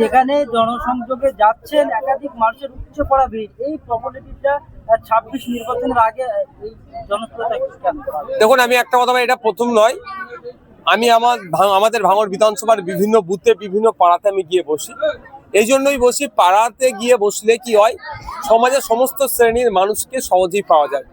যেখানে জনসংযোগে যাচ্ছেন একাধিক মানুষের উচ্চ পড়া ভিড়। এই প্রপার্টিটা ছাব্বিশ নির্বাচনের আগে এই জনপ্রিয়তা দেখুন, আমি একটা কথা এটা প্রথম নয়। আমি আমার আমাদের ভাঙর বিধানসভার বিভিন্ন বুথে, বিভিন্ন পাড়াতে আমি গিয়ে বসি। এই জন্যই বসি, পাড়াতে গিয়ে বসলে কি হয়, সমাজের সমস্ত শ্রেণির মানুষকে সহজেই পাওয়া যায়।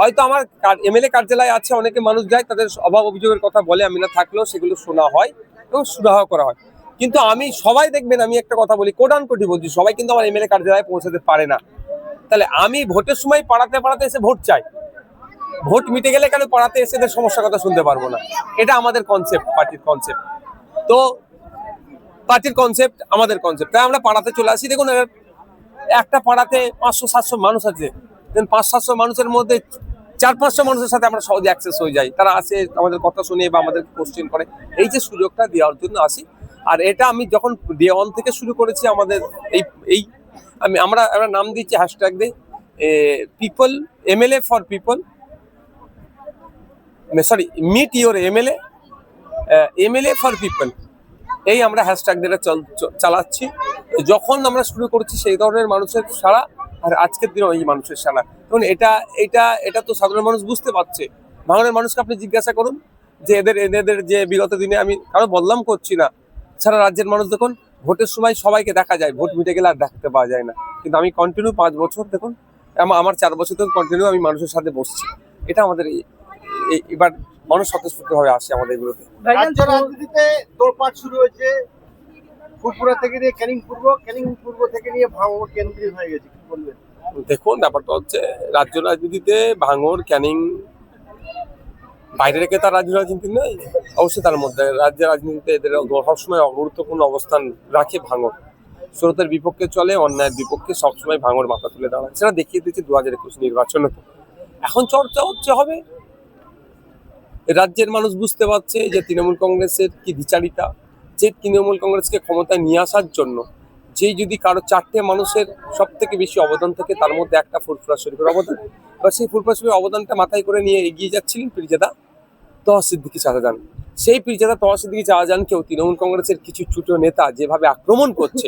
হয়তো আমার এমএলএ কার্যালয় আছে, অনেকে মানুষ যায়, তাদের অভাব অভিযোগের কথা বলে, আমি না থাকলেও সেগুলো শোনা হয় এবং সুরাহ করা হয়। কিন্তু আমি, সবাই দেখবেন আমি একটা কথা বলি কোটান কোটি বলছি, সবাই কিন্তু আমার এমএলএ কার্যালয়ে পৌঁছাতে পারে না। তাহলে আমি ভোটের সময় পাড়াতে পাড়াতে এসে ভোট চাই। ভোট মিটে গেলে কেন পাড়াতে এসে এদের সমস্যার কথা শুনতে পারব না? এটা আমাদের কনসেপ্ট পার্টির কনসেপ্ট তো পার্টির কনসেপ্ট আমাদের কনসেপ্ট তাই আমরা পাড়াতে চলে আসি। দেখুন একটা পাড়াতে পাঁচশো, সাতশো মানুষ আছে। দেন পাঁচ, সাতশো মানুষের মধ্যে চার, পাঁচশো মানুষের সাথে আমরা সহজে অ্যাক্সেস হয়ে যাই। তারা আসে, আমাদের কথা শুনে বা আমাদের কোশ্চেন করে। এই যে সুযোগটা দেওয়ার জন্য আসি। আর এটা আমি যখন ডে ওয়ান থেকে শুরু করেছি আমাদের এই এই, আমি, আমরা আমরা নাম দিচ্ছি হ্যাশট্যাগ দিয়ে people MLA for people sorry meet your MLA MLA for people এই আমরা হ্যাশট্যাগ দিয়ে চালাচ্ছি। যখন আমরা শুরু করছি সেই ধরনের মানুষের সারা, আর আজকের দিনে ওই মানুষের সারা। এবং এটা এটা এটা তো সাধারণ মানুষ বুঝতে পারছে। ভাঙনের মানুষকে আপনি জিজ্ঞাসা করুন যে এদের এদের যে বিগত দিনে আমি কারও বদলাম করছি না। সারা রাজ্যের মানুষ দেখুন ভোটের সময় সবাইকে দেখা যায় ভোট মিটে গেলে আর দেখতে পাওয়া যায় না। কিন্তু আমি কন্টিনিউ পাঁচ বছর দেখুন আমার চার বছর থেকে কন্টিনিউ আমি মানুষের সাথে বসছি। এটা আমাদের এবার মানুষ স্বতঃস্ফূর্ত ভাবে আসে আমাদের এগুলোতে। রাজ্য রাজনীতিতে তোড়পাট শুরু হয়েছে। ফুরপুরা থেকে নিয়ে ক্যানিং পূর্ব ক্যানিং পূর্ব থেকে নিয়ে ভাঙড় কেন্দ্রীয় হয়ে গেছে কি বলবেন? দেখুন ব্যাপারটা হচ্ছে রাজ্য রাজনীতিতে ভাঙর ক্যানিং বাইরে রেখে তার রাজ্য রাজনীতি নেই, অবশ্যই তার মধ্যে রাজ্য রাজনীতিতে এদের সবসময় গুরুত্বপূর্ণ অবস্থান রাখে ভাঙর। স্রোতের বিপক্ষে চলে, অন্যায়ের বিপক্ষে সবসময় ভাঙর মাথা তুলে দাঁড়ায় সেটা দেখিয়ে দিচ্ছে দু হাজার একুশ নির্বাচনে এখন চর্চা হচ্ছে, হবে। রাজ্যের মানুষ বুঝতে পারছে যে তৃণমূল কংগ্রেসের কি বিচারিতা, যে তৃণমূল কংগ্রেসকে ক্ষমতায় নিয়ে আসার জন্য যেই যদি কারও চারটে মানুষের সব থেকে বেশি অবদান থাকে, তার মধ্যে একটা ফুরফুরা শরীফের অবদান। এবার সেই ফুরফুরা শরীফের অবদানটা মাথায় করে নিয়ে এগিয়ে যাচ্ছিলেন পীরজাদা। তহা সিদ্দিকি শাহজাহান সেই পীরজাদা তহা সিদ্দিকি শাহজাহানকেও তৃণমূল কংগ্রেসের কিছু ছোট নেতা যেভাবে আক্রমণ করছে,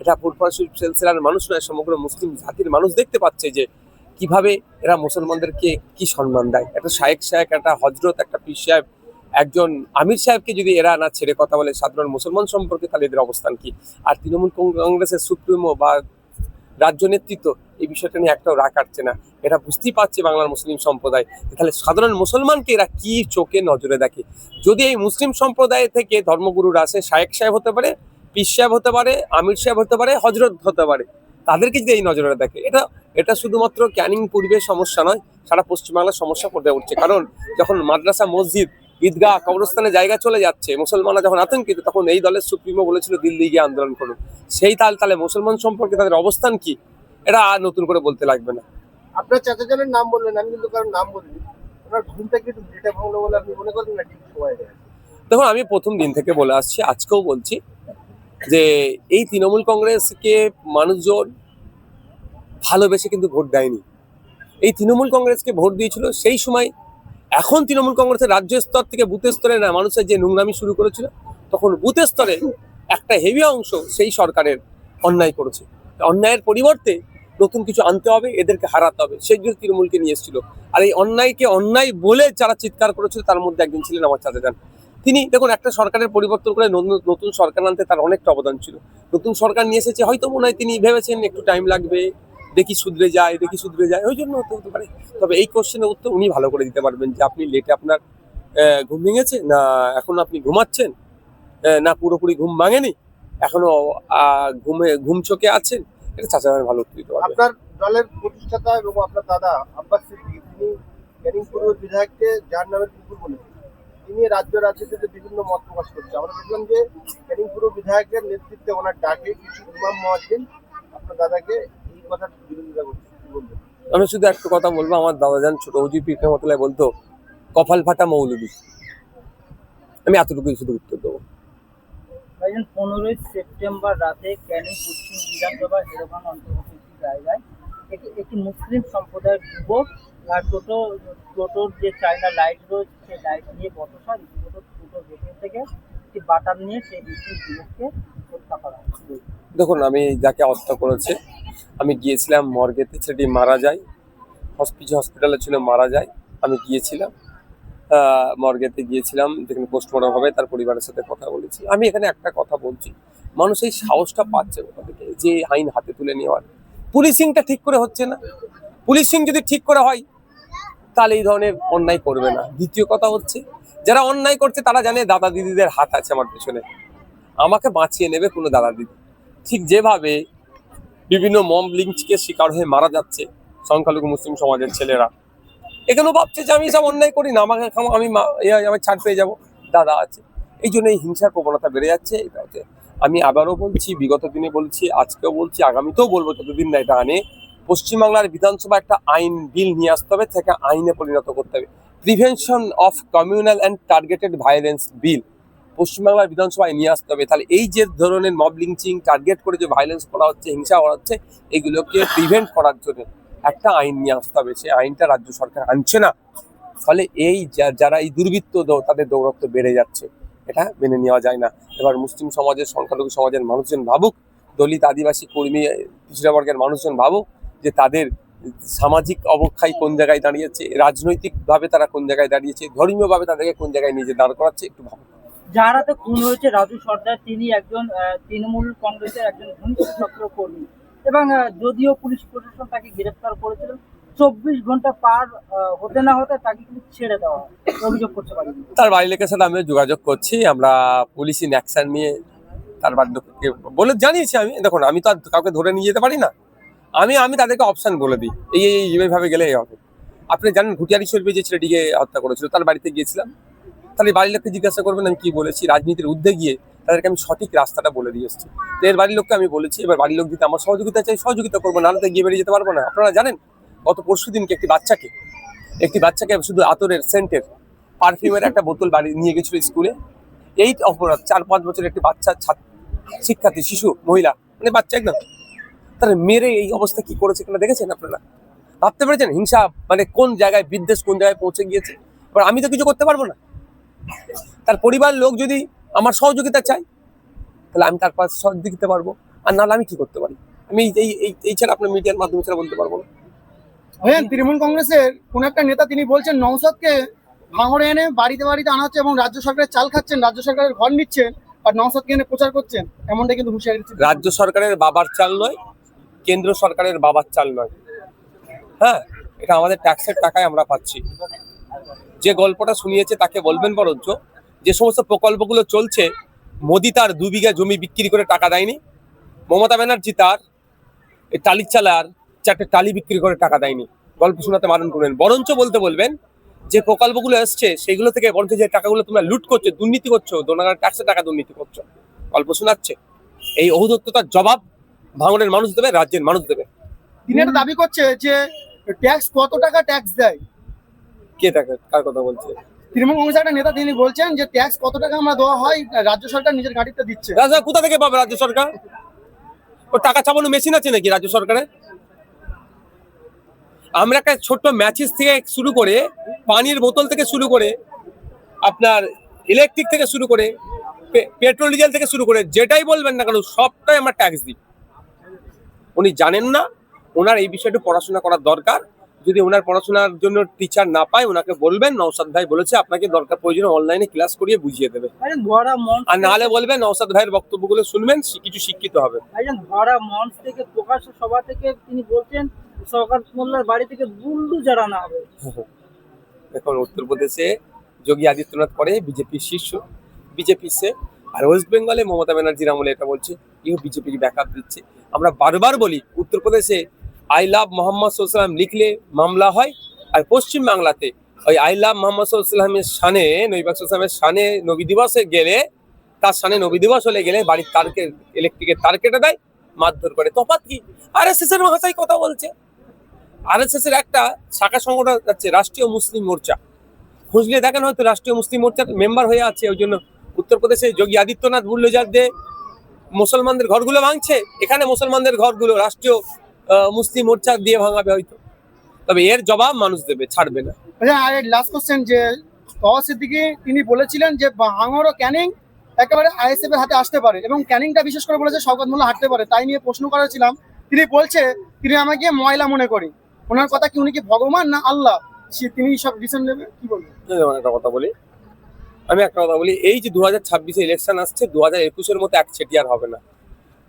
এটা সেলসেলার মানুষ নয়, সমগ্র মুসলিম জাতির মানুষ দেখতে পাচ্ছে যে কীভাবে এরা মুসলমানদেরকে কি সম্মান দেয়। একটা শায়েক সাহেব একটা হজরত, একটা পীর সাহেব, একজন আমির সাহেবকে যদি এরা না ছেড়ে কথা বলে, সাধারণ মুসলমান সম্পর্কে তাহলে এদের অবস্থান কি? আর তৃণমূল কংগ্রেসের সুপ্রিমো বা রাজ্য নেতৃত্ব এই বিষয়টা নিয়ে একটাও রাগ কাটছে না। এটা বুঝতেই পারছে বাংলার মুসলিম সম্প্রদায়। তাহলে সাধারণ মুসলমানকে এরা কি চোখে নজরে দেখে? যদি এই মুসলিম সম্প্রদায় থেকে ধর্মগুরুরা আসে, শায়েক সাহেব হতে পারে, পীর সাহেব হতে পারে, আমির সাহেব হতে পারে, হজরত হতে পারে, তাদেরকে যদি এই নজরে দেখে, এটা এটা শুধুমাত্র ক্যানিং পূর্বের সমস্যা নয়, সারা পশ্চিমবাংলার সমস্যা পড়ে উঠছে কারণ যখন মাদ্রাসা, মসজিদ ঈদগাহ কবরস্থানে জায়গা চলে যাচ্ছে। মুসলমানরা যখন আতঙ্কিত তখন এই দলের সুপ্রিমো বলেছিল দিল্লি গিয়ে আন্দোলন করুন। সেই তাল তালে মুসলমান সম্পর্কে তাদের অবস্থান কি? এটা আর নতুন করে বলতে লাগবে না। আপনার চাচাজনের নাম বললেন আমি কিন্তু কারোর নাম বলিনি। ওনার ঘুমটা কি একটু ডেটা ভাঙলো বলে আপনি মনে করেন না ঠিক সময় দেখুন আমি প্রথম দিন থেকে বলে আসছি আজকেও বলছি যে এই তৃণমূল কংগ্রেসকে মানুষজন ভালোবেসে কিন্তু ভোট দেয়নি। এই তৃণমূল কংগ্রেসকে ভোট দিয়েছিল সেই সময় এখন তৃণমূল কংগ্রেসের রাজ্য স্তর থেকে বুথ স্তরে না, মানুষের যে নোংরামি শুরু করেছিল, তখন বুথ স্তরে একটা হেভি অংশ সেই সরকারের অন্যায় করেছে। অন্যায়ের পরিবর্তে নতুন কিছু আনতে হবে, এদেরকে হারাতে হবে। সেই জন্য তৃণমূলকে নিয়ে এসেছিল। আর এই অন্যায়কে অন্যায় বলে যারা চিৎকার করেছিল, তার মধ্যে একজন ছিলেন আমার চাচা যান তিনি দেখুন, একটা সরকারের পরিবর্তন করে নতুন সরকার আনতে তার অনেকটা অবদান ছিল। নতুন সরকার নিয়ে এসেছে, হয়তো মনে হয় তিনি ভেবেছেন একটু টাইম লাগবে। দেখি শুধরে যায়, দেখি শুধরে যায়, ওই জন্য হতে হতে পারে। তবে এই কোশ্চেনের উত্তর উনি ভালো করে দিতে পারবেন যে আপনি লেটে আপনার ঘুম ভেঙেছে না এখন আপনি ঘুমাচ্ছেন? না পুরোপুরি ঘুম ভাঙেনি? এখনও ঘুমে, ঘুম চোখে আছেন? এটা চাচা ভালো উত্তর দিতে পারবে। আপনার দলের প্রতিষ্ঠাতা এবং আপনার দাদা আব্বাস সিদ্দিকী, তিনি ক্যানিং পূর্ব বিধায়ককে যার নামে কুকুর বলেছেন। তিনি রাজ্য রাজনীতিতে বিভিন্ন মত প্রকাশ করছে আমরা দেখলাম যে ক্যানিং পূর্ব বিধায়কের নেতৃত্বে ওনার ডাকে কিছু ইমাম মহাজিন আপনার দাদাকে আমি শুধু একটা কথা বলব আমার দাদা যান ছোট অজি পিকমতলায় বলতো কপাল ফাটা মৌলবি। আমি এতটুকুই শুধু উত্তর দেবো। ভাইজান পনেরোই সেপ্টেম্বর রাতে ক্যানিং পশ্চিম বিধানসভা হেরোভান অন্তর্গত একটি জায়গায় একটি একটি মুসলিম সম্প্রদায়ের যুবক আর টোটো টোটোর যে চাইনা লাইট রয়েছে সেই লাইট নিয়ে বসা টোটো টোটো ভেতর থেকে একটি বাটার নিয়ে সেই মুসলিম যুবককে হত্যা করা দেখুন আমি যাকে হত্যা করেছে আমি গিয়েছিলাম মর্গেতে ছেলেটি মারা যায়। হসপিটাল হসপিটালে ছিল, মারা যায়। আমি গিয়েছিলাম। মর্গেতে গিয়েছিলাম, যেখানে পোস্টমর্টম হবে, তার পরিবারের সাথে কথা বলেছি। আমি এখানে একটা কথা বলছি। মানুষ এই সাহসটা পাচ্ছে কোথা থেকে যে আইন হাতে তুলে নেওয়ার। পুলিশিংটা ঠিক করে হচ্ছে না। পুলিশিং যদি ঠিক করে হয়, তাহলে এই ধরনের অন্যায় করবে না। দ্বিতীয় কথা হচ্ছে, যারা অন্যায় করছে, তারা জানে দাদা দিদিদের হাত আছে আমার পেছনে। আমাকে বাঁচিয়ে নেবে কোনো দাদা দিদি ঠিক যেভাবে বিভিন্ন মম লিঞ্চকে শিকার হয়ে মারা যাচ্ছে সংখ্যালঘু মুসলিম সমাজের ছেলেরা। এখানেও ভাবছে যে আমি সব অন্যায় করি না, আমাকে আমি মা- আমি ছাড় পেয়ে যাব। দাদা আছে। এই জন্য এই হিংসার প্রবণতা বেড়ে যাচ্ছে। এটা হচ্ছে, আমি আবারও বলছি, বিগত দিনে বলছি, আজকেও বলছি, আগামীতেও বলব, যতদিন না এটা আনে। পশ্চিমবাংলার বিধানসভা একটা আইন বিল নিয়ে আসতে হবে থেকে আইনে পরিণত করতে হবে। Prevention of communal and targeted violence bill পশ্চিমবাংলার বিধানসভায় নিয়ে আসতে হবে। তাহলে এই যে ধরনের মব লিঞ্চিং টার্গেট করে যে ভায়োলেন্স করা হচ্ছে, হিংসা করা হচ্ছে, এগুলোকে প্রিভেন্ট করার জন্য একটা আইন নিয়ে আসতে হবে। সেই আইনটা রাজ্য সরকার আনছে না। ফলে এই যারা এই দুর্বৃত্ত তাদের দৌরত্ব বেড়ে যাচ্ছে। এটা মেনে নেওয়া যায় না। এবার মুসলিম সমাজের, সংখ্যালঘু সমাজের মানুষজন ভাবুক, দলিত আদিবাসী কর্মী, পিছড়া বর্গের মানুষজন ভাবুক যে তাদের সামাজিক অবক্ষয় কোন জায়গায় দাঁড়িয়েছে, রাজনৈতিকভাবে তারা কোন জায়গায় দাঁড়িয়েছে, ধর্মীয়ভাবে তাদেরকে কোন জায়গায় নিজে দাঁড় করাচ্ছে, একটু ভাবুক। যার হাতে খুন হয়েছে রাজু সর্দার, তিনি একজন তৃণমূল কংগ্রেসের একজন ঘনিষ্ঠ চক্র কর্মী। এবং যদিও পুলিশ প্রশাসন তাকে গ্রেফতার করেছিল, চব্বিশ ঘণ্টা পার হতে না হতে তাকে কিন্তু ছেড়ে দেওয়া অভিযোগ করতে পারি তার বাড়ির লোকের সাথে আমিও যোগাযোগ করছি, আমরা পুলিশ ইন অ্যাকশন নিয়ে তার বাড়ির লোককে বলে, জানিয়েছি আমি, দেখুন, আমি তো আর কাউকে ধরে নিয়ে যেতে পারি না। আমি আমি তাদেরকে অপশন বলে দিই, এই এই এই, এইভাবে গেলে হবে। আপনি জানেন ঘুটিয়ারি শরীফে যে ছেলেটিকে হত্যা করেছিল, তার বাড়িতে গিয়েছিলাম। তাহলে বাড়ির লোককে জিজ্ঞাসা করবেন, আমি কি বলেছি? রাজনীতির ঊর্ধ্বে গিয়ে তাদেরকে আমি সঠিক রাস্তাটা বলে দিয়ে এসেছি। তো এর বাড়ির লোককে আমি বলেছি, এবার বাড়ির লোক যদি আমার সহযোগিতা চাই সহযোগিতা করব, নাহলে তো গিয়ে বেরিয়ে যেতে পারব না। আপনারা জানেন, গত পরশু দিনকে একটি বাচ্চাকে একটি বাচ্চাকে শুধু আতরের সেন্টের পারফিউমের একটা বোতল বাড়ি নিয়ে গেছিল স্কুলে। এই অপরাধ, চার পাঁচ বছরের একটি বাচ্চা শিক্ষার্থী, শিশু, মহিলা মানে বাচ্চা একদম। তারা মেরে এই অবস্থা কি করেছে কিনা দেখেছেন আপনারা? ভাবতে পেরেছেন? হিংসা মানে কোন জায়গায়, বিদ্বেষ কোন জায়গায় পৌঁছে গিয়েছে? এবার আমি তো কিছু করতে পারব না। তার পরিবার লোক যদি আমার সহযোগিতা চায় তাহলে আমি তার পাশে দিতে পারব। আর নাহলে আমি কি করতে পারি? আমি এই এই- ছাড়া আপনার মিডিয়ার মাধ্যমে ছাড়া বলতে পারব না। ভাইজান তৃণমূল কংগ্রেসের কোন একটা নেতা তিনি বলছেন নৌসাদকে ভাঙড়ে এনে বাড়িতে বাড়িতে আনা হচ্ছে এবং রাজ্য সরকারের চাল খাচ্ছেন রাজ্য সরকারের ঘর নিচ্ছেন আর নৌসাদকে এনে প্রচার করছেন এমনটা কিন্তু হুঁশিয়ারি রাজ্য সরকারের বাবার চাল নয় কেন্দ্র সরকারের বাবার চাল নয়। হ্যাঁ এটা আমাদের ট্যাক্সের টাকায় আমরা পাচ্ছি। যে গল্পটা শুনিয়েছে তাকে বলবেন বরঞ্চ, যে সমস্ত প্রকল্পগুলো চলছে, মোদি তার দু বিঘা জমি বিক্রি করে টাকা দেয়নি, মমতা ব্যানার্জি তার টালির চালার চারটে টালি বিক্রি করে টাকা দেয়নি। গল্প শোনাতে বারণ করবেন বরঞ্চ বলতে বলবেন, যে প্রকল্পগুলো এসছে সেগুলো থেকে বরঞ্চ যে টাকাগুলো তোমরা লুট করছ, দুর্নীতি করছ দোনাগার ট্যাক্সের টাকা দুর্নীতি করছ, গল্প শোনাচ্ছে। এই ঔদত্ততার জবাব ভাঙনের মানুষ দেবে, রাজ্যের মানুষ দেবে। তিনি একটা দাবি করছে যে ট্যাক্স কত টাকা ট্যাক্স দেয়? কে তাকে কার কথা বলছে? তৃণমূল কংগ্রেসের একটা নেতা তিনি বলছেন যে ট্যাক্স কত টাকা আমরা দেওয়া হয় রাজ্য সরকার নিজের ঘাটিতে দিচ্ছে। রাজা কোথা থেকে পাবে রাজ্য সরকার? ও টাকা চাপানো মেশিন আছে নাকি রাজ্য সরকারের? আমরা একটা ছোট্ট ম্যাচিস থেকে শুরু করে পানির বোতল থেকে শুরু করে আপনার ইলেকট্রিক থেকে শুরু করে পেট্রোল ডিজেল থেকে শুরু করে যেটাই বলবেন না কেন সবটাই আমরা ট্যাক্স দিই। উনি জানেন না ওনার এই বিষয়টা পড়াশোনা করার দরকার যদি ওনার পড়াশোনার জন্য টিচার না পায় ওনাকে বলবেন নৌসাদ ভাই বলেছে আপনাকে দরকার প্রয়োজনে অনলাইনে ক্লাস করিয়ে বুঝিয়ে দেবে। আর নাহলে বলবেন নৌসাদ ভাইয়ের বক্তব্যগুলো শুনবেন কিছু শিক্ষিত হবে। ধরা মঞ্চ থেকে প্রকাশ্য সভা থেকে তিনি বলছেন সরকার মোল্লার বাড়ি থেকে বুল্ডুজার আনা হবে। এখন উত্তরপ্রদেশে যোগী আদিত্যনাথ করে বিজেপির শীর্ষ বিজেপি সে আর ওয়েস্ট বেঙ্গলে মমতা ব্যানার্জির আমলে এটা বলছে ইও বিজেপির ব্যাকআপ দিচ্ছে। আমরা বারবার বলি উত্তরপ্রদেশে আই লাভ মোহাম্মদ সাল্লাম লিখলে মামলা হয়, আর পশ্চিম বাংলাতে ওই আই লাভ মোহাম্মদ সাল্লামের সানে নবীবাক সাল্লামের সানে নবী দিবসে গেলে, তার সানে নবী দিবস হলে গেলে বাড়ির তারকে ইলেকট্রিকের তার কেটে দেয়, মারধর করে। তফাৎ কি? আর এস এর ভাষায় কথা বলছে। আর এস এর একটা শাখা সংগঠন আছে, রাষ্ট্রীয় মুসলিম মোর্চা। খুঁজলে দেখেন হয়তো রাষ্ট্রীয় মুসলিম মোর্চার মেম্বার হয়ে আছে, ওই জন্য উত্তরপ্রদেশে যোগী আদিত্যনাথ বুল্লোজার দিয়ে মুসলমানদের ঘরগুলো ভাঙছে, এখানে মুসলমানদের ঘরগুলো রাষ্ট্রীয় মুসলিম মোর্চা দিয়ে ভাঙাবে হয়তো। তবে এর জবাব মানুষ দেবে ছাড়বে না। আচ্ছা আর লাস্ট কোশ্চেন যে সিদ্দিকি তিনি বলেছিলেন যে ভাঙড় ও ক্যানিং একেবারে আইএসএফ এর হাতে আসতে পারে এবং ক্যানিংটা বিশেষ করে বলেছে শওকত মোল্লা হাঁটতে পারে। তাই নিয়ে প্রশ্ন করেছিলাম। তিনি বলছে তিনি আমাকে ময়লা মনে করি। ওনার কথা কি উনি কি ভগবান না আল্লাহ? সে- তিনি সব ডিসিশন নেবে? কি বলবেন একটা কথা বলি আমি একটা কথা বলি এই যে দু হাজার ছাব্বিশে ইলেকশন আসছে দু হাজার একুশের মতো এক আর হবে না।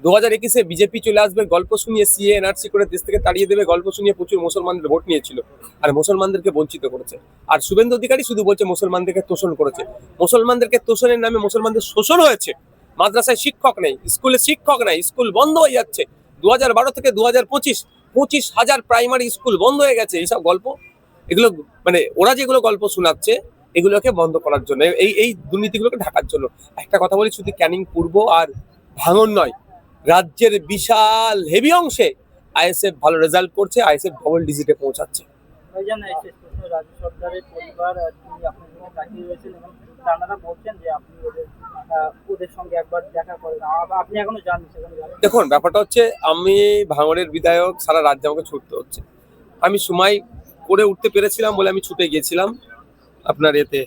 দু হাজার একুশে বিজেপি চলে আসবে, গল্প শুনিয়ে সিএ এনআরসি করে দেশ থেকে তাড়িয়ে দেবে, গল্প শুনিয়ে প্রচুর মুসলমানদের ভোট নিয়েছিল আর মুসলমানদেরকে বঞ্চিত করেছে। আর শুভেন্দু অধিকারী শুধু বলছে মুসলমানদেরকে তোষণ করেছে। মুসলমানদেরকে তোষণের নামে মুসলমানদের শোষণ হয়েছে। মাদ্রাসায় শিক্ষক নেই, স্কুলে শিক্ষক নেই, স্কুল বন্ধ হয়ে যাচ্ছে। দু হাজার বারো থেকে দু হাজার পঁচিশ পঁচিশ হাজার প্রাইমারি স্কুল বন্ধ হয়ে গেছে এইসব গল্প। এগুলো মানে ওরা যেগুলো গল্প শোনাচ্ছে, এগুলোকে বন্ধ করার জন্য, এই এই দুর্নীতিগুলোকে ঢাকার জন্য। একটা কথা বলি, শুধু ক্যানিং পূর্ব আর ভাঙন নয় রাজ্যের বিশাল হেভি অংশে আইএসএফ ভালো রেজাল্ট করছে আইএসএফ ডবল ডিজিটে পৌঁছাচ্ছে। দেখুন ব্যাপারটা হচ্ছে আমি ভাঙড়ের বিধায়ক সারা রাজ্যে আমাকে ছুটতে হচ্ছে। আমি সময় করে উঠতে পেরেছিলাম বলে আমি ছুটে গিয়েছিলাম আপনার এতে।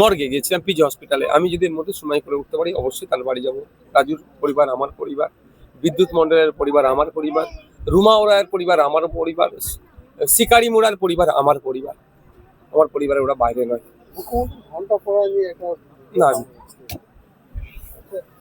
মর্গে গিয়েছিলাম পিজি হসপিটালে। আমি যদি এর মধ্যে সময় করে উঠতে পারি অবশ্যই তার বাড়ি যাব। রাজুর পরিবার আমার পরিবার বিদ্যুৎ মণ্ডলের পরিবার আমার পরিবার রুমা ওরায়ের পরিবার আমার পরিবার শিকারি মোড়ার পরিবার আমার পরিবার। আমার পরিবারে ওরা বাইরে নয়। না